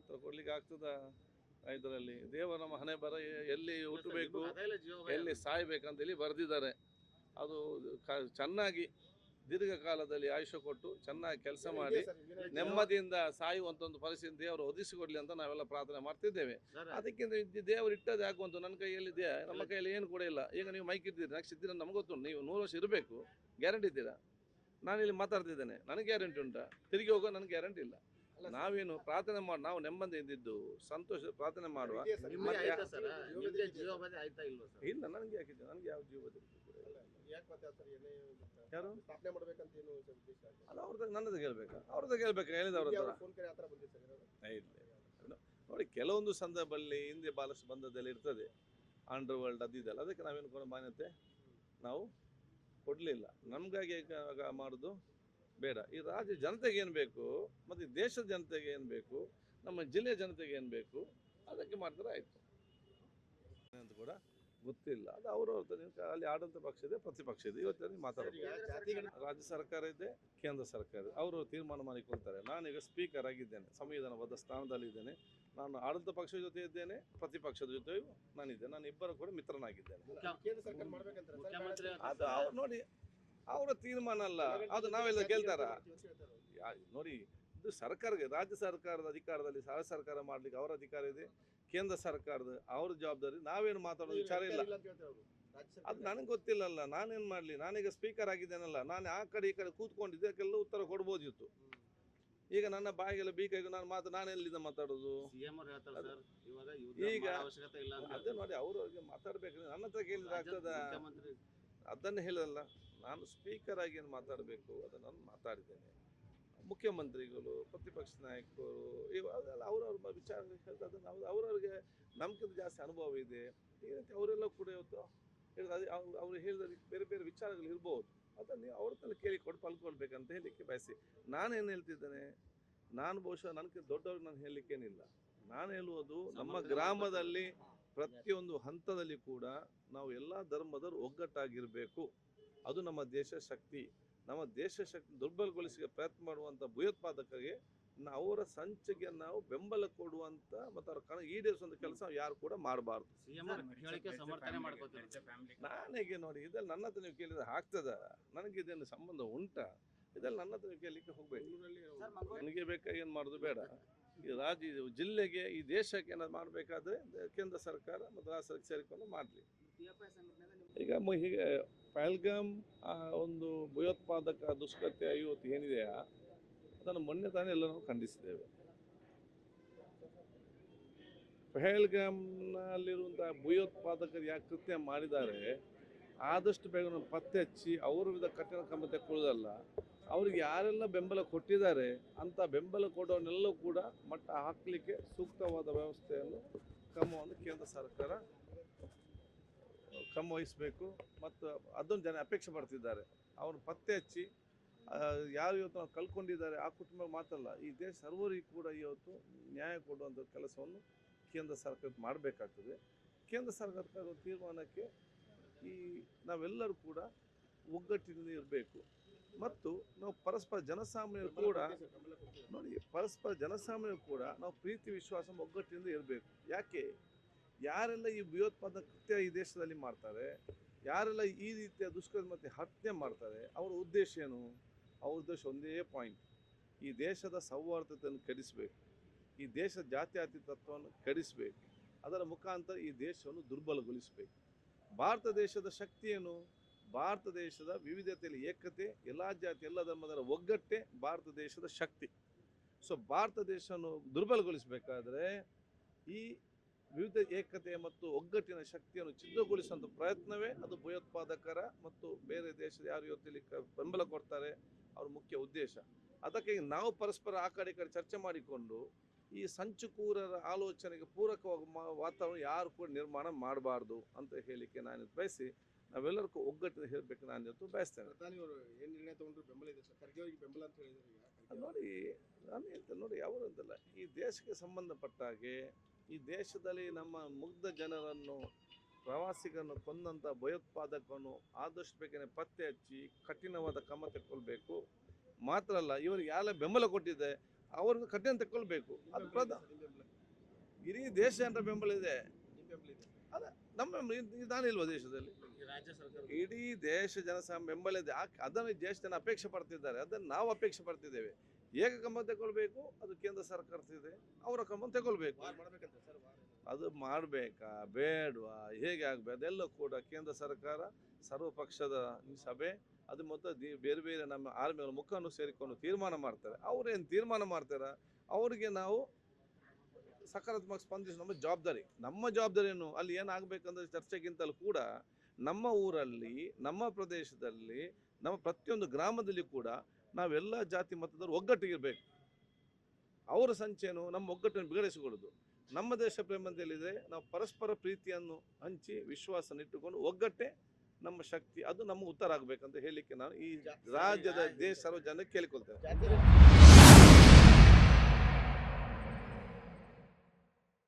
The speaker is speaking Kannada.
ಉತ್ತರ ಕೊಡ್ಲಿಕ್ಕೆ ಆಗ್ತದ? ಇದರಲ್ಲಿ ದೇವ ನಮ್ಮ ಹಣೆ ಬರ ಎಲ್ಲಿ ಹುಟ್ಟಬೇಕು ಎಲ್ಲಿ ಸಾಯ್ಬೇಕಂತೇಳಿ ಬರೆದಿದ್ದಾರೆ. ಅದು ಚೆನ್ನಾಗಿ ದೀರ್ಘಕಾಲದಲ್ಲಿ ಆಯುಷ್ಯ ಕೊಟ್ಟು ಚೆನ್ನಾಗಿ ಕೆಲಸ ಮಾಡಿ ನೆಮ್ಮದಿಯಿಂದ ಸಾಯುವಂತ ಒಂದು ಪರಿಸ್ಥಿತಿ ದೇವರು ಒದಿಸಿಕೊಡ್ಲಿ ಅಂತ ನಾವೆಲ್ಲ ಪ್ರಾರ್ಥನೆ ಮಾಡ್ತಿದ್ದೇವೆ. ಅದಕ್ಕಿಂತ ದೇವರು ಇಟ್ಟದ್ದು ಯಾಕುಂಟು ನನ್ನ ಕೈಯಲ್ಲಿ ಇದೆಯಾ ನಮ್ಮ ಕೈಯಲ್ಲಿ ಏನು ಕೂಡ ಇಲ್ಲ. ಈಗ ನೀವು ಮೈಕ್ ಇದ್ದೀರಿ ನೆಕ್ಸ್ಟ್ ಇದ್ದೀರ ನಮ್ಗೆ ಗೊತ್ತುಂಟು ನೀವು ನೂರು ವರ್ಷ ಇರಬೇಕು. ಗ್ಯಾರಂಟಿ ಇದ್ದೀರಾ? ನಾನು ಇಲ್ಲಿ ಮಾತಾಡ್ತಿದ್ದೇನೆ. ನನಗೆ ಗ್ಯಾರಂಟಿ ಉಂಟಾ? ತಿರುಗಿ ಹೋಗೋ ನನಗೆ ಗ್ಯಾರಂಟಿ ಇಲ್ಲ. ನಾವೇನು ಪ್ರಾರ್ಥನೆ ಮಾಡಿ ನಾವು ನೆಮ್ಮದಿಯಿಂದ ಇದ್ದು ಸಂತೋಷ ಪ್ರಾರ್ಥನೆ ಮಾಡುವ. ಇಲ್ಲ ನನಗೆ ಯಾಕಿದೆ ನನಗೆ ಯಾವ ಜೀವ ಯಾರು? ಅದು ಅವ್ರದ್ದು ನನ್ನದು ಕೇಳ್ಬೇಕಾ? ಅವ್ರದ್ದು ಬಂದಿದೆ ಸರ್ ಏನಾದ್ರು? ಇಲ್ಲ ನೋಡಿ ಕೆಲವೊಂದು ಸಂದರ್ಭದಲ್ಲಿ ಹಿಂದೆ ಬಾಲಸ್ ಬಂದದಲ್ಲಿ ಇರ್ತದೆ. ಅಂಡರ್ ವರ್ಲ್ಡ್ ಅದು ಇದೆಲ್ಲ. ಅದಕ್ಕೆ ನಾವೇನು ಮಾನ್ಯತೆ? ನಾವು ಕೊಡಲಿಲ್ಲ. ನಮಗಾಗಿ ಮಾಡೋದು ಬೇಡ. ಈ ರಾಜ್ಯ ಜನತೆಗೆ ಏನು ಬೇಕು? ಮತ್ತು ದೇಶದ ಜನತೆಗೆ ಏನು ಬೇಕು? ನಮ್ಮ ಜಿಲ್ಲೆಯ ಜನತೆಗೆ ಏನು ಬೇಕು? ಅದಕ್ಕೆ ಮಾಡಿದ್ರೆ ಆಯಿತು. ಅಂತ ಕೂಡ ಗೊತ್ತಿಲ್ಲ. ಅದು ಅವರವ್ರ ಅಲ್ಲಿ ಆಡಳಿತ ಪಕ್ಷ ಇದೆ ಪ್ರತಿಪಕ್ಷ ಇದೆ. ಇವತ್ತಿನ ಮಾತಾಡೋದು ರಾಜ್ಯ ಸರ್ಕಾರ ಇದೆ ಕೇಂದ್ರ ಸರ್ಕಾರ ಇದೆ. ಅವರು ತೀರ್ಮಾನ ಮಾಡಿಕೊಳ್ತಾರೆ. ನಾನೀಗ ಸ್ಪೀಕರ್ ಆಗಿದ್ದೇನೆ. ಸಂವಿಧಾನಬದ್ಧ ಸ್ಥಾನದಲ್ಲಿದ್ದೇನೆ ನಾನು ಆಡಳಿತ ಪಕ್ಷದ ಜೊತೆ ಇದ್ದೇನೆ ಪ್ರತಿಪಕ್ಷದ ಜೊತೆಯೂ ನಾನಿದ್ದೇನೆ. ನಾನು ಇಬ್ಬರು ಕೂಡ ಮಿತ್ರನಾಗಿದ್ದೇನೆ. ಕೇಂದ್ರ ಸರ್ಕಾರ ಮಾಡ್ಬೇಕಂತಾರೆ. ಮುಖ್ಯಮಂತ್ರಿ ಅದು ಅವ್ರು ನೋಡಿ ಅವರ ತೀರ್ಮಾನ ಅಲ್ಲ ಅದು ನಾವೆಲ್ಲ ಗೆಲ್ತಾರ? ನೋಡಿ ಇದು ಸರ್ಕಾರಕ್ಕೆ ರಾಜ್ಯ ಸರ್ಕಾರದ ಅಧಿಕಾರದಲ್ಲಿ ಸಹ ಸರ್ಕಾರ ಮಾಡ್ಲಿಕ್ಕೆ ಅವರ ಅಧಿಕಾರ ಇದೆ ಕೇಂದ್ರ ಸರ್ಕಾರದ ಅವ್ರ ಜವಾಬ್ದಾರಿ ನಾವೇನು ಮಾತಾಡೋ ವಿಚಾರ ಇಲ್ಲ. ಅದು ನನಗೆ ಗೊತ್ತಿಲ್ಲಲ್ಲ ನಾನೇನು ಮಾಡಲಿ? ನಾನೀಗ ಸ್ಪೀಕರ್ ಆಗಿದ್ದೇನಲ್ಲ ನಾನು ಆ ಕಡೆ ಈ ಕಡೆ ಕೂತ್ಕೊಂಡಿದ್ದೆ ಅದಕ್ಕೆಲ್ಲ ಉತ್ತರ ಕೊಡ್ಬೋದಿತ್ತು. ಈಗ ನನ್ನ ಬಾಯಿಗೆಲ್ಲ ಬೀಗ ನಾನು ಮಾತು ನಾನು ಎಲ್ಲಿಂದ ಮಾತಾಡೋದು? ಈಗ- ಅದೇ ನೋಡಿ ಅವರು ಅವ್ರಿಗೆ ಮಾತಾಡ್ಬೇಕು ನನ್ನ ಹತ್ರ ಕೇಳಿದ್ರೆ ಆಗ್ತದ? ಅದನ್ನು ಹೇಳಲ್ಲ ನಾನು ಸ್ಪೀಕರ್ ಆಗಿ ಏನು ಮಾತಾಡಬೇಕು ಅದನ್ನು ನಾನು ಮಾತಾಡಿದ್ದೇನೆ ಮುಖ್ಯಮಂತ್ರಿಗಳು ಪ್ರತಿಪಕ್ಷ ನಾಯಕರು ಇವಾಗೆಲ್ಲ ಅವ್ರವ್ರ ವಿಚಾರ ಹೇಳ್ತಾ ಅದನ್ನು ಅವ್ರು ಅವ್ರವ್ರಿಗೆ ನಮ್ಗಿಂತ ಜಾಸ್ತಿ ಅನುಭವ ಇದೆ. ಈ ರೀತಿ ಅವರೆಲ್ಲ ಕೂಡ ಇವತ್ತು ಹೇಳಿದ ಅದೇ ಅವ್ರು ಅವ್ರು ಹೇಳಿದ ಬೇರೆ ಬೇರೆ ವಿಚಾರಗಳು ಇರ್ಬೋದು. ಅದನ್ನು ನೀವು ಅವ್ರ ತಲೆ ಕೇಳಿ ಕೊಟ್ಟು ಪಲ್ಕೊಳ್ಬೇಕಂತ ಹೇಳಲಿಕ್ಕೆ ಬಯಸಿ. ನಾನೇನು ಹೇಳ್ತಿದ್ದೇನೆ? ನಾನು ಬಹುಶಃ ನನಗೆ ದೊಡ್ಡವ್ರಿಗೆ ನಾನು ಹೇಳಲಿಕ್ಕೇನಿಲ್ಲ ನಾನು ಹೇಳುವುದು ನಮ್ಮ ಗ್ರಾಮದಲ್ಲಿ ಪ್ರತಿಯೊಂದು ಹಂತದಲ್ಲಿ ಕೂಡ ನಾವು ಎಲ್ಲ ಧರ್ಮದವರು ಒಗ್ಗಟ್ಟಾಗಿರಬೇಕು. ಅದು ನಮ್ಮ ದೇಶ ಶಕ್ತಿ. ನಮ್ಮ ದೇಶ ಶಕ್ತಿ ದುರ್ಬಲಗೊಳಿಸಿಗೆ ಪ್ರಯತ್ನ ಮಾಡುವಂಥ ಭಯೋತ್ಪಾದಕರಿಗೆ ಅವರ ಸಂಚಿಗೆ ನಾವು ಬೆಂಬಲ ಕೊಡುವಂತ ಮತ್ತು ಅವರ ಕಣ ಈಡೇರಿಸುವಂತ ಕೆಲಸ ಯಾರು ಕೂಡ ಮಾಡಬಾರ್ದು. ನಾನೇಗೆ ನೋಡಿ ಇದ್ರಲ್ಲಿ ನನ್ನ ಹತ್ರ ನೀವು ಕೇಳಿದ್ರೆ ಆಗ್ತದ? ನನಗೆ ಇದೇನು ಸಂಬಂಧ ಉಂಟಾ? ಇದ್ರಲ್ಲಿ ನನ್ನ ಹತ್ರ ನೀವು ಕೇಳಲಿಕ್ಕೆ ಹೋಗ್ಬೇಕು ನನಗೆ ಬೇಕಾಗಿ ಏನು ಮಾಡೋದು ಬೇಡ. ಈ ರಾಜ್ಯ ಜಿಲ್ಲೆಗೆ ಈ ದೇಶಕ್ಕೆ ಏನಾದ್ರು ಮಾಡಬೇಕಾದ್ರೆ ಕೇಂದ್ರ ಸರ್ಕಾರ ಮತ್ತು ರಾಜ್ಯ ಸರ್ಕಾರ ಸೇರಿಕೊಂಡು ಮಾಡಲಿ. ಈಗ ಹೀಗೆ, ಪಹಲ್ಗಾಮ್ ಒಂದು ಭಯೋತ್ಪಾದಕ ದುಷ್ಕೃತ್ಯ ಇವತ್ತು ಏನಿದೆಯಾ ಅದನ್ನು ಮೊನ್ನೆ ತಾನೇ ಎಲ್ಲ ನಾವು ಖಂಡಿಸಿದ್ದೇವೆ. ಪಹಲ್ಗಾಮ್ನಲ್ಲಿರುವಂಥ ಭಯೋತ್ಪಾದಕರು ಯಾಕೆ ಕೃತ್ಯ ಮಾಡಿದ್ದಾರೆ, ಆದಷ್ಟು ಬೇಗ ನಾವು ಪತ್ತೆ ಹಚ್ಚಿ ಅವರ ವಿಧ ಕಠಿಣ ಕ್ರಮ ತೆಕ್ಕೊಳ್ಳೋದಲ್ಲ, ಅವ್ರಿಗೆ ಯಾರೆಲ್ಲ ಬೆಂಬಲ ಕೊಟ್ಟಿದ್ದಾರೆ ಅಂತ ಬೆಂಬಲ ಕೊಡೋನೆಲ್ಲೂ ಕೂಡ ಮಟ್ಟ ಹಾಕಲಿಕ್ಕೆ ಸೂಕ್ತವಾದ ವ್ಯವಸ್ಥೆಯನ್ನು, ಕ್ರಮವನ್ನು ಕೇಂದ್ರ ಸರ್ಕಾರ ಕ್ರಮ ವಹಿಸಬೇಕು ಮತ್ತು ಅದೊಂದು ಜನ ಅಪೇಕ್ಷೆ ಪಡ್ತಿದ್ದಾರೆ. ಅವ್ರು ಪತ್ತೆ ಹಚ್ಚಿ ಯಾರು ಇವತ್ತು ನಾವು ಕಳ್ಕೊಂಡಿದ್ದಾರೆ ಆ ಕುಟುಂಬ ಮಾತಲ್ಲ ಈ ದೇಶ ಸರ್ವರಿಗೆ ಕೂಡ ಇವತ್ತು ನ್ಯಾಯ ಕೊಡುವಂಥ ಕೆಲಸವನ್ನು ಕೇಂದ್ರ ಸರ್ಕಾರ ಮಾಡಬೇಕಾಗ್ತದೆ. ಕೇಂದ್ರ ಸರ್ಕಾರದ ತೀರ್ಮಾನಕ್ಕೆ ಈ ನಾವೆಲ್ಲರೂ ಕೂಡ ಒಗ್ಗಟ್ಟಿನಿಂದ ಇರಬೇಕು. ಮತ್ತು ನಾವು ಪರಸ್ಪರ ಜನಸಾಮಾನ್ಯರು ಕೂಡ ನೋಡಿ ಪರಸ್ಪರ ಜನಸಾಮಾನ್ಯರು ಕೂಡ ನಾವು ಪ್ರೀತಿ ವಿಶ್ವಾಸ ಒಗ್ಗಟ್ಟಿನಿಂದ ಇರಬೇಕು. ಯಾಕೆ? ಯಾರೆಲ್ಲ ಈ ಭಯೋತ್ಪಾದಕ ಕೃತ್ಯ ಈ ದೇಶದಲ್ಲಿ ಮಾಡ್ತಾರೆ, ಯಾರೆಲ್ಲ ಈ ರೀತಿಯ ದುಷ್ಕರ್ಮ ಮತ್ತು ಹತ್ಯೆ ಮಾಡ್ತಾರೆ, ಅವರ ಉದ್ದೇಶ ಏನು? ಅವ್ರ ಉದ್ದೇಶ ಒಂದೇ ಪಾಯಿಂಟ್ ಈ ದೇಶದ ಸೌಹಾರ್ದತೆಯನ್ನು ಕೆಡಿಸಬೇಕು. ಈ ದೇಶದ ಜಾತ್ಯತೀತ ತತ್ವವನ್ನು ಕೆಡಿಸಬೇಕು. ಅದರ ಮುಖಾಂತರ ಈ ದೇಶವನ್ನು ದುರ್ಬಲಗೊಳಿಸಬೇಕು. ಭಾರತ ದೇಶದ ಶಕ್ತಿಯೇನು ಭಾರತ ದೇಶದ ವಿವಿಧತೆಯಲ್ಲಿ ಏಕತೆ, ಎಲ್ಲ ಜಾತಿ, ಎಲ್ಲ ಧರ್ಮದರ ಒಗ್ಗಟ್ಟೆ ಭಾರತ ದೇಶದ ಶಕ್ತಿ. ಸೊ ಭಾರತ ದೇಶವನ್ನು ದುರ್ಬಲಗೊಳಿಸಬೇಕಾದ್ರೆ ಈ ವಿವಿಧ ಏಕತೆ ಮತ್ತು ಒಗ್ಗಟ್ಟಿನ ಶಕ್ತಿಯನ್ನು ಛಿದ್ರಗೊಳಿಸುವಂಥ ಪ್ರಯತ್ನವೇ ಅದು ಭಯೋತ್ಪಾದಕರ ಮತ್ತು ಬೇರೆ ದೇಶದ ಯಾರು ಇವತ್ತಿಲ್ಲಿ ಕ- ಬೆಂಬಲ ಕೊಡ್ತಾರೆ ಅವ್ರ ಮುಖ್ಯ ಉದ್ದೇಶ. ಅದಕ್ಕೆ ನಾವು ಪರಸ್ಪರ ಆ ಕಡೆ ಕಡೆ ಚರ್ಚೆ ಮಾಡಿಕೊಂಡು ಈ ಸಂಚುಕೂರರ ಆಲೋಚನೆಗೆ ಪೂರಕವಾಗಿ ವಾತಾವರಣ ಯಾರು ಕೂಡ ನಿರ್ಮಾಣ ಮಾಡಬಾರ್ದು ಅಂತ ಹೇಳಿಕೆ ನಾನು ಬಯಸಿ ನಾವೆಲ್ಲರಿಗೂ ಒಗ್ಗಟ್ಟಿನ ಹೇಳಬೇಕು ನಾನು ಇವತ್ತು ಬಯಸ್ತೇನೆ. ನೋಡಿ ನಾನು ಹೇಳ್ತೇನೆ ನೋಡಿ ಯಾವ ಅಂತಲ್ಲ ಈ ದೇಶಕ್ಕೆ ಸಂಬಂಧಪಟ್ಟ ಹಾಗೆ ಈ ದೇಶದಲ್ಲಿ ನಮ್ಮ ಮುಗ್ಧ ಜನರನ್ನು ಪ್ರವಾಸಿಗರನ್ನು ಕೊಂದಂಥ ಭಯೋತ್ಪಾದಕರನ್ನು ಆದಷ್ಟು ಬೇಗನೆ ಪತ್ತೆ ಹಚ್ಚಿ ಕಠಿಣವಾದ ಕ್ರಮ ತೆಕ್ಕೊಳ್ಬೇಕು. ಮಾತ್ರ ಅಲ್ಲ ಇವರು ಯಾರ ಬೆಂಬಲ ಕೊಟ್ಟಿದೆ ಅವ್ರನ್ನ ಕಠಿಣ ತೆಕ್ಕೊಳ್ಬೇಕು. ಅದು ಪ್ರಧಾನ ಇಡೀ ದೇಶ ಜನರ ಬೆಂಬಲ ಇದೆ? ಅದ ನಮ್ಮ ಇದಾನಿಲ್ವಾ ದೇಶದಲ್ಲಿ? ಇಡೀ ದೇಶ ಜನ ಸಹ ಬೆಂಬಲ ಇದೆ. ಅದನ್ನು ದೇಶ ಜನ ಅಪೇಕ್ಷೆ ಪಡ್ತಿದ್ದಾರೆ. ಅದನ್ನು ನಾವು ಅಪೇಕ್ಷೆ ಪಡ್ತಿದ್ದೇವೆ. ಹೇಗೆ ಕಂಬ ತಗೊಳ್ಬೇಕು? ಅದು ಕೇಂದ್ರ ಸರ್ಕಾರದಿದೆ ಅವರ ಕಂಬ ತಗೊಳ್ಬೇಕು. ಅದು ಮಾಡಬೇಕಾ? ಬೇಡವಾ? ಹೇಗೆ ಆಗಬೇಕು? ಅದೆಲ್ಲ ಕೂಡ ಕೇಂದ್ರ ಸರ್ಕಾರ ಸರ್ವಪಕ್ಷದ ಸಭೆ ಅದು ಮತ್ತು ಬೇರೆ ಬೇರೆ ನಮ್ಮ ಆರ್ಮಿಗಳ ಮುಖವನ್ನು ಸೇರಿಕೊಂಡು ತೀರ್ಮಾನ ಮಾಡ್ತಾರೆ. ಅವ್ರೇನು ತೀರ್ಮಾನ ಮಾಡ್ತಾರೆ? ಅವರಿಗೆ ನಾವು ಸಕಾರಾತ್ಮಕ ಸ್ಪಂದಿಸಿ ನಮ್ಮ ಜವಾಬ್ದಾರಿ. ನಮ್ಮ ಜವಾಬ್ದಾರಿ ಏನು ಅಲ್ಲಿ ಏನಾಗಬೇಕಂದ್ರೆ ಚರ್ಚೆಗಿಂತಲೂ ಕೂಡ ನಮ್ಮ ಊರಲ್ಲಿ ನಮ್ಮ ಪ್ರದೇಶದಲ್ಲಿ ನಮ್ಮ ಪ್ರತಿಯೊಂದು ಗ್ರಾಮದಲ್ಲಿ ಕೂಡ ನಾವೆಲ್ಲ ಜಾತಿ ಮತದವರು ಒಗ್ಗಟ್ಟಿಗಿರಬೇಕು. ಅವರ ಸಂಚೆಯನ್ನು ನಮ್ಮ ಒಗ್ಗಟ್ಟನ್ನು ಬಿಗಡಿಸಿಕೊಳ್ಳೋದು. ನಮ್ಮ ದೇಶ ಪ್ರೇಮದಲ್ಲಿದೆ ನಾವು ಪರಸ್ಪರ ಪ್ರೀತಿಯನ್ನು ಹಂಚಿ ವಿಶ್ವಾಸನ ಇಟ್ಟುಕೊಂಡು ಒಗ್ಗಟ್ಟೆ ನಮ್ಮ ಶಕ್ತಿ ಅದು ನಮ್ಮ ಉತ್ತರ ಆಗಬೇಕಂತ ಹೇಳಲಿಕ್ಕೆ ನಾನು ಈ ರಾಜ್ಯದ ದೇಶ ಸರ್ವ ಜನಕ್ಕೆ ಕೇಳಿಕೊಳ್ತೇನೆ.